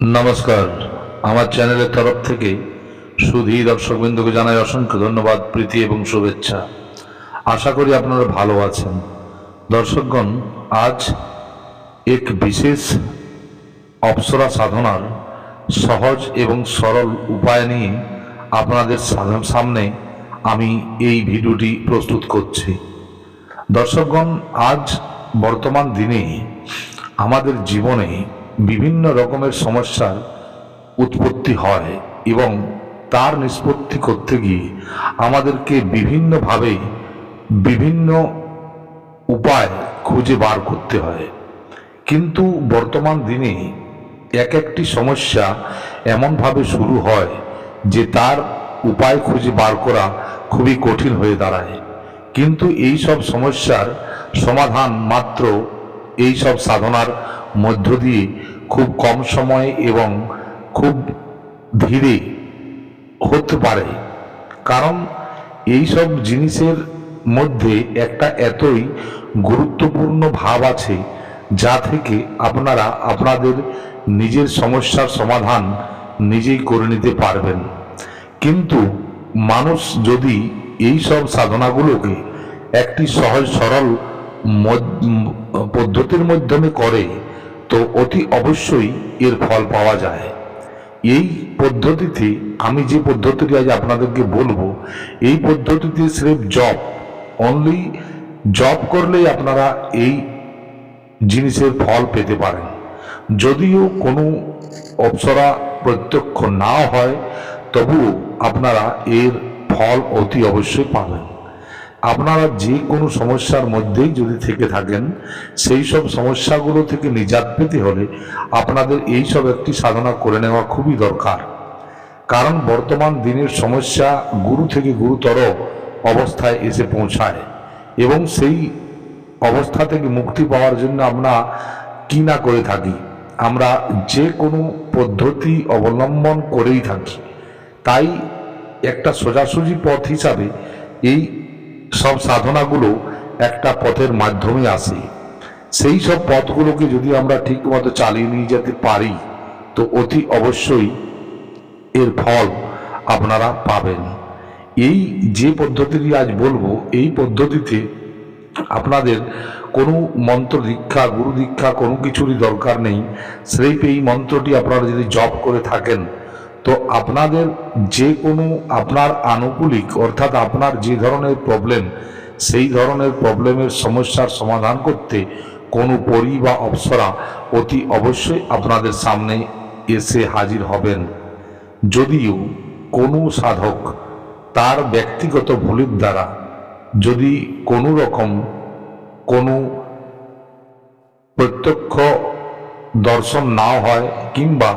নমস্কার। আমার চ্যানেলের তরফ থেকে সুধী দর্শকবৃন্দকে জানাই অসংখ্য ধন্যবাদ, প্রীতি এবং শুভেচ্ছা। আশা করি আপনারা ভালো আছেন। দর্শকগণ, আজ এক বিশেষ অপ্সরা সাধনার সহজ এবং সরল উপায় নিয়ে আপনাদের সামনে আমি এই ভিডিওটি প্রস্তুত করছি। দর্শকগণ, আজ বর্তমান দিনে আমাদের জীবনে বিভিন্ন রকমের সমস্যার উৎপত্তি হয় এবং তার নিষ্পত্তি করতে গিয়ে আমাদেরকে বিভিন্নভাবে বিভিন্ন উপায় খুঁজে বার করতে হয়। কিন্তু বর্তমান দিনে এক একটি সমস্যা এমনভাবে শুরু হয় যে তার উপায় খুঁজে বার করা খুবই কঠিন হয়ে দাঁড়ায়। কিন্তু এই সব সমস্যার সমাধান মাত্র এই সব সাধনার মধ্য দিয়ে খুব কম সময়ে এবং খুব ধীরে হতে পারে। কারণ এই সব জিনিসের মধ্যে একটা এতই গুরুত্বপূর্ণ ভাব আছে, যা থেকে আপনারা আপনাদের নিজের সমস্যার সমাধান নিজেই করে নিতে পারবেন। কিন্তু মানুষ যদি এই সব সাধনাগুলোকে একটি সহজ সরল পদ্ধতির মাধ্যমে করে তো অতি অবশ্যই এর ফল পাওয়া যায়। এই পদ্ধতিতে আমি যে পদ্ধতিটি আজ আপনাদেরকে বলব, এই পদ্ধতিতে স্রেফ জব অনলি জব করলেই আপনারা এই জিনিসের ফল পেতে পারেন। যদিও কোনো অপসরা প্রত্যক্ষ না হয়, তবুও আপনারা এর ফল অতি অবশ্যই পাবেন। আপনারা যে কোনো সমস্যার মধ্যেই যদি থেকে থাকেন, সেই সব সমস্যাগুলো থেকে নিজাত পেতে হলে আপনাদের এই সব একটি সাধনা করে নেওয়া খুবই দরকার। কারণ বর্তমান দিনের সমস্যা গুরু থেকে গুরুতর অবস্থায় এসে পৌঁছায় এবং সেই অবস্থা থেকে মুক্তি পাওয়ার জন্য আমরা কি না করে থাকি, আমরা যে কোনো পদ্ধতি অবলম্বন করেই থাকি। তাই একটা সোজাসুজি পথ হিসাবে এই সব সাধনাগুলো একটা পথের মাধ্যমে আসে। সেই সব পথগুলোকে যদি আমরা ঠিক মতো চালিয়ে নিয়ে যেতে পারি, তো অতি অবশ্যই এর ফল আপনারা পাবেন। এই যে পদ্ধতিটি আজ বলব, এই পদ্ধতিতে আপনাদের কোনো মন্ত্র দীক্ষা, গুরু দীক্ষা কোনো কিছুরই দরকার নেই। স্রেফ এই মন্ত্রটি আপনারা যদি জপ করে থাকেন তো আপনাদের যে কোনো আপনার আনুকূলিক, অর্থাৎ আপনার যে ধরনের প্রবলেম সেই ধরনের প্রবলেমের সমস্যার সমাধান করতে কোনো পরি বা অপ্সরা অতি অবশ্যই আপনাদের সামনে এসে হাজির হবেন। যদিও কোনো সাধক তার ব্যক্তিগত ভুলের দ্বারা যদি কোনো রকম কোনো প্রত্যক্ষ দর্শন নাও হয় কিংবা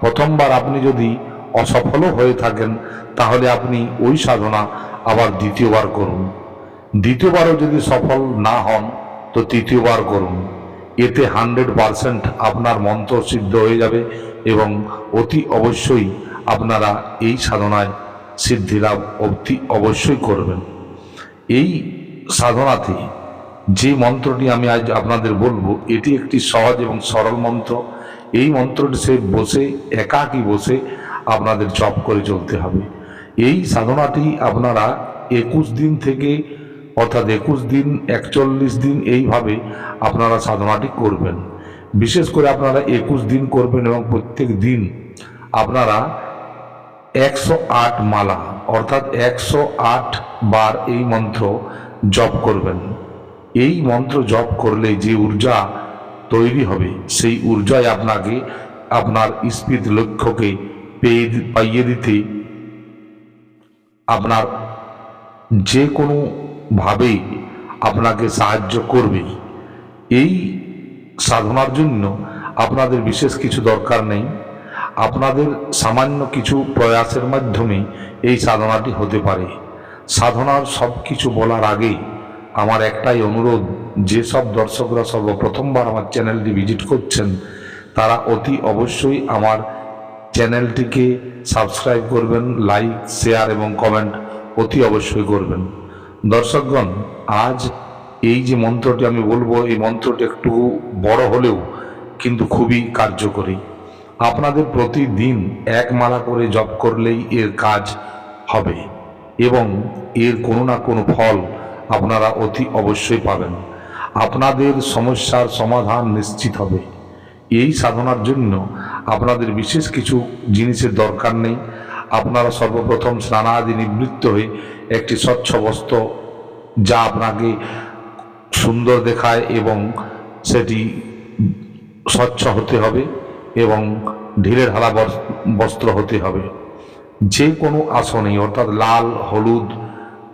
প্রথমবার আপনি যদি অসফলও হয়ে থাকেন, তাহলে আপনি ওই সাধনা আবার দ্বিতীয়বার করুন। দ্বিতীয়বারও যদি সফল না হন, তো তৃতীয়বার করুন। এতে হান্ড্রেড পারসেন্ট আপনার মন্ত্র সিদ্ধ হয়ে যাবে এবং অতি অবশ্যই আপনারা এই সাধনায় সিদ্ধি লাভ অতি অবশ্যই করবেন। এই সাধনাতে যে মন্ত্রটি আমি আজ আপনাদের বলব, এটি একটি সহজ এবং সরল মন্ত্র। এই মন্ত্রটি সে বসে, একাকী বসে আপনাদের জপ করে চলতে হবে। এই সাধনাটি আপনারা একুশ দিন থেকে, অর্থাৎ একুশ দিন, একচল্লিশ দিন এইভাবে আপনারা সাধনাটি করবেন। বিশেষ করে আপনারা একুশ দিন করবেন এবং প্রত্যেক দিন আপনারা একশো আট মালা, অর্থাৎ একশো আট বার এই মন্ত্র জপ করবেন। এই মন্ত্র জপ করলে যে ঊর্জা তৈরি হবে। সেই ঊর্জায় আপনাকে আপনার স্পিড লক্ষ্যকে পেয়ে পাইয়ে দিতে আপনার যে কোনো ভাবেই আপনাকে সাহায্য করবে। এই সাধনার জন্য আপনাদের বিশেষ কিছু দরকার নেই। আপনাদের সামান্য কিছু প্রয়াসের মাধ্যমে এই সাধনাটি হতে পারে। সাধনার সব কিছু বলার আগে আমার একটাই অনুরোধ যেসব দর্শকরা সর্বপ্রথমবার আমার চ্যানেলটি ভিজিট করছেন, তারা অতি অবশ্যই আমার চ্যানেলটিকে সাবস্ক্রাইব করবেন, লাইক, শেয়ার এবং কমেন্ট অতি অবশ্যই করবেন। দর্শকগণ, আজ এই যে মন্ত্রটি আমি বলব, এই মন্ত্রটি একটু বড় হলেও কিন্তু খুবই কার্যকরী। আপনাদের প্রতিদিন এক মালা করে জপ করলেই এর কাজ হবে এবং এর কোনো না কোনো ফল আপনারা অতি অবশ্যই পাবেন। আপনাদের সমস্যার সমাধান নিশ্চিত হবে। এই সাধনার জন্য আপনাদের বিশেষ কিছু জিনিসের দরকার নেই। আপনারা সর্বপ্রথম স্নানাদি নিবৃত্ত হয়ে একটি স্বচ্ছ বস্ত্র যা আপনাকে সুন্দর দেখায় এবং সেটি স্বচ্ছ হতে হবে এবং ঢিলে ঢালা বস্ত্র হতে হবে। যে কোনো আসনেই, অর্থাৎ লাল, হলুদ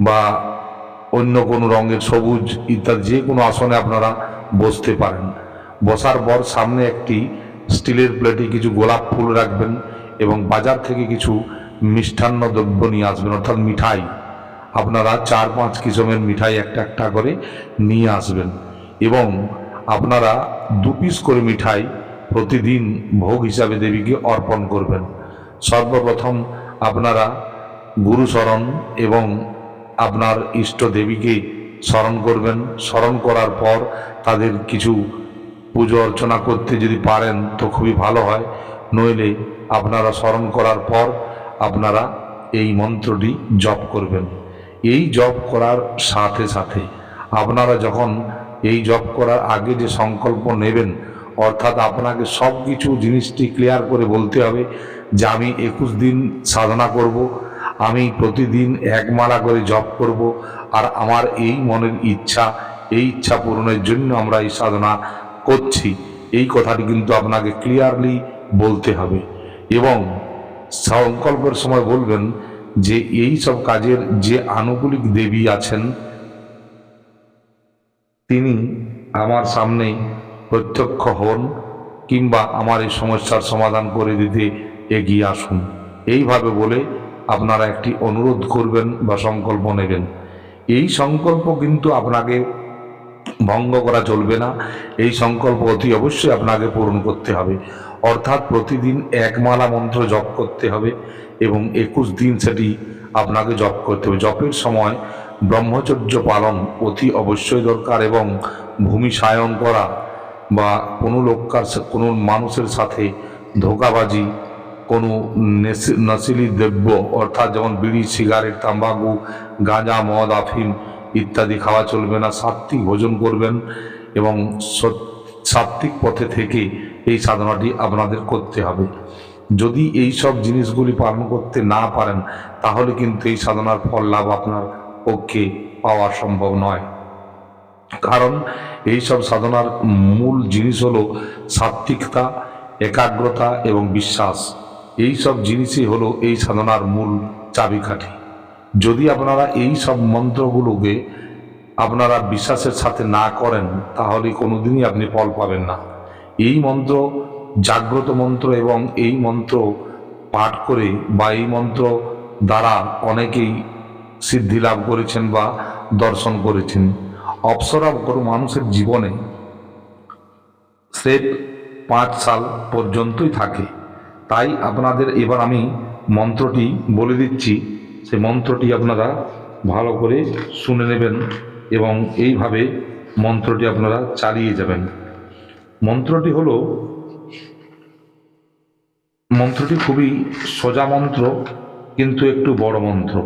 বা অন্য কোনো রঙের সবুজ ইত্যাদি, যে কোনো আসনে আপনারা বসতে পারেন। বসার পর সামনে একটি স্টিলের প্লেটে কিছু গোলাপ ফুল রাখবেন এবং বাজার থেকে কিছু মিষ্টান্ন দ্রব্য নিয়ে আসবেন, অর্থাৎ মিঠাই। আপনারা চার পাঁচ কিসমের মিঠাই একটা একটা করে নিয়ে আসবেন এবং আপনারা দু পিস করে মিঠাই প্রতিদিন ভোগ হিসাবে দেবীকে অর্পণ করবেন। সর্বপ্রথম আপনারা গুরুচরণ এবং আপনার ইষ্ট দেবীকে স্মরণ করবেন। স্মরণ করার পর তাদের কিছু পুজো অর্চনা করতে যদি পারেন তো খুবই ভালো হয়। নইলে আপনারা স্মরণ করার পর আপনারা এই মন্ত্রটি জপ করবেন। এই জপ করার সাথে সাথে আপনারা যখন এই জপ করার আগে যে সংকল্প নেবেন, অর্থাৎ আপনাকে সব কিছু জিনিসটি ক্লিয়ার করে বলতে হবে যে আমি একুশ দিন সাধনা করব আমি প্রতিদিন এক মালা করে জপ করব, আর আমার এই মনের ইচ্ছা, এই ইচ্ছা পূরণের জন্য আমরা এই সাধনা করছি। এই কথাটি কিন্তু আপনাকে ক্লিয়ারলি বলতে হবে। এবং সংকল্পের সময় বলবেন যে এই সব কাজের যে আনুকূলিক দেবী আছেন, তিনি আমার সামনে প্রত্যক্ষ হন কিংবা আমার এই সমস্যার সমাধান করে দিতে এগিয়ে আসুন। এইভাবে বলে আপনারা একটি অনুরোধ করবেন বা সংকল্প নেবেন। এই সংকল্প কিন্তু আপনাকে ভঙ্গ করা চলবে না। এই সংকল্প অতি অবশ্যই আপনাকে পূরণ করতে হবে। অর্থাৎ প্রতিদিন এক মালা মন্ত্র জপ করতে হবে এবং একুশ দিন সেটি আপনাকে জপ করতে হবে। জপের সময় ব্রহ্মচর্য পালন অতি অবশ্যই দরকার এবং ভূমি সায়ন করা বা কোনো লোককার কোনো মানুষের সাথে ধোকাবাজি কোনো নশিলি দ্রব্য, অর্থাৎ যেমন বিড়ি, সিগারেট, তাম্বাকু, গাঁজা, মদ, আফিম ইত্যাদি খাওয়া চলবে না সাত্বিক ভোজন করবেন এবং সাত্বিক পথে থেকে এই সাধনাটি আপনাদের করতে হবে। যদি এই সব জিনিসগুলি পালন করতে না পারেন, তাহলে কিন্তু এই সাধনার ফল লাভ আপনার পক্ষে পাওয়া সম্ভব নয়। কারণ এই সব সাধনার মূল জিনিস হলো সাত্বিকতা একাগ্রতা এবং বিশ্বাস। এই সব জিনিসই হলো এই সাধনার মূল চাবিকাঠি। যদি আপনারা এই সব মন্ত্রগুলোকে আপনারা বিশ্বাসের সাথে না করেন, তাহলে কোনোদিনই আপনি ফল পাবেন না। এই মন্ত্র জাগ্রত মন্ত্র এবং এই মন্ত্র পাঠ করে বা এই মন্ত্র দ্বারা অনেকেই সিদ্ধি লাভ করেছেন বা দর্শন করেছেন। অপসরা কোনো মানুষের জীবনে সে পাঁচ সাল পর্যন্তই থাকে। তাই আপনাদের এবার আমি মন্ত্রটি বলে দিচ্ছি। সেই মন্ত্রটি আপনারা ভালো করে শুনে নেবেন এবং এইভাবে মন্ত্রটি আপনারা চালিয়ে যাবেন। মন্ত্রটি হলো, মন্ত্রটি খুবই সোজা মন্ত্র, কিন্তু একটু বড় মন্ত্র।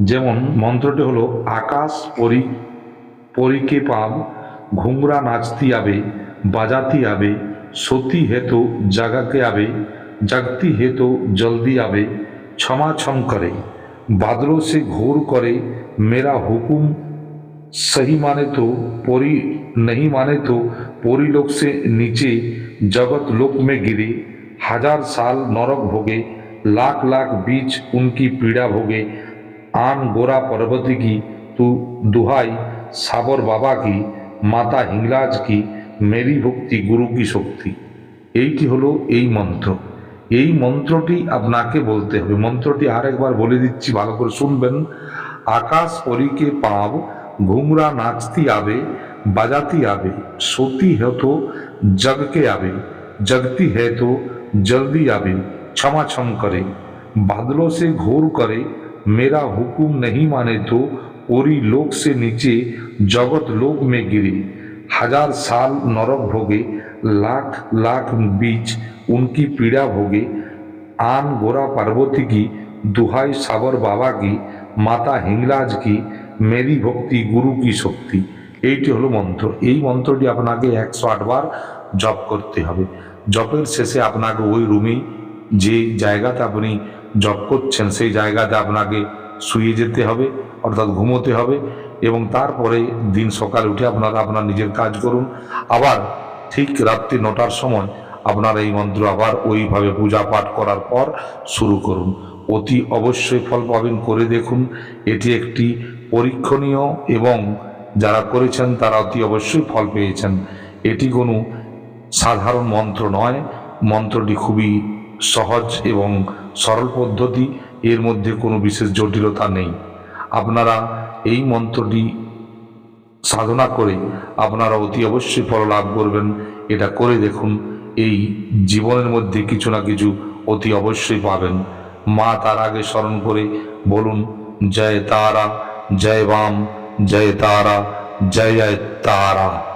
যেমন মন্ত্রটি হলো, আকাশ পরি পরিকে পাব ঘুমরা নাচতি আবে, বাজাতি আবে, সতী হেতু জাগাকে আবে জাগতি হেতু জলদি আবে क्षमा छम करे बादलों से घोर करे मेरा हुकुम सही माने तो पूरी नहीं माने तो पूरी लोक से नीचे जगत लोक में गिरे हजार साल नरक भोगे लाख लाख बीच उनकी पीड़ा भोगे आन गोरा पर्वती की तू दुहाई साबर बाबा की মাতা হিংলাজ কি মেরি ভক্তি গুরু কি শক্তি এইটি হলো এই মন্ত্র এই মন্ত্রটি আপনাকে বলতে হবে। মন্ত্রটি আরেকবার বলে দিচ্ছি, ভালো করে শুনবেন। আকাশ পরীকে পাব, ঘুমরা নাচতি আবে, বাজাতি আবে, সতী হত জগকে আবে, জগতি হে জলদি আবে ছমাছম করে। বাদলো সে ঘোর করে, মেরা হুকুম নেই মানে তো, ওরি লোক সে নিচে, জগৎ লোক মে গিরে। হাজার সাল নরক ভোগে लाख लाख बीच उनकी पीड़ा भोगे आन गोरा पार्वती की दुहाई साबर बाबा की মাতা হিংলাজ কি মেরি ভক্তি গুরু কি শক্তি এইটি হলো মন্ত্র এই মন্ত্রটি আপনাকে একশো আটবার জপ করতে হবে জপের শেষে আপনাকে ওই রুমেই যে জায়গাতে আপনি জপ করছেন সেই জায়গাতে আপনাকে শুয়ে যেতে হবে অর্থাৎ ঘুমোতে হবে এবং তারপরে দিন সকালে উঠে আপনারা আপনার নিজের কাজ করুন আবার ঠিক রাত্রি নটার সময় আপনার এই মন্ত্র আবার ওইভাবে পূজা পাঠ করার পর শুরু করুন। অতি অবশ্যই ফল পাবেন করে দেখুন। এটি একটি পরীক্ষণীয় এবং যারা করেছেন তারা অতি অবশ্যই ফল পেয়েছেন। এটি কোনো সাধারণ মন্ত্র নয়। মন্ত্রটি খুবই সহজ এবং সরল পদ্ধতি। এর মধ্যে কোনো বিশেষ জটিলতা নেই। আপনারা এই মন্ত্রটি সাধনা করে আপনারা অতি অবশ্যই ফল লাভ করবেন। এটা করে দেখুন, এই জীবনের মধ্যে কিছু না কিছু অতি অবশ্যই পাবেন। মা তার আগে স্মরণ করে বলুন, জয় তারা, জয় বাম, জয় তারা জয় জয় তারা।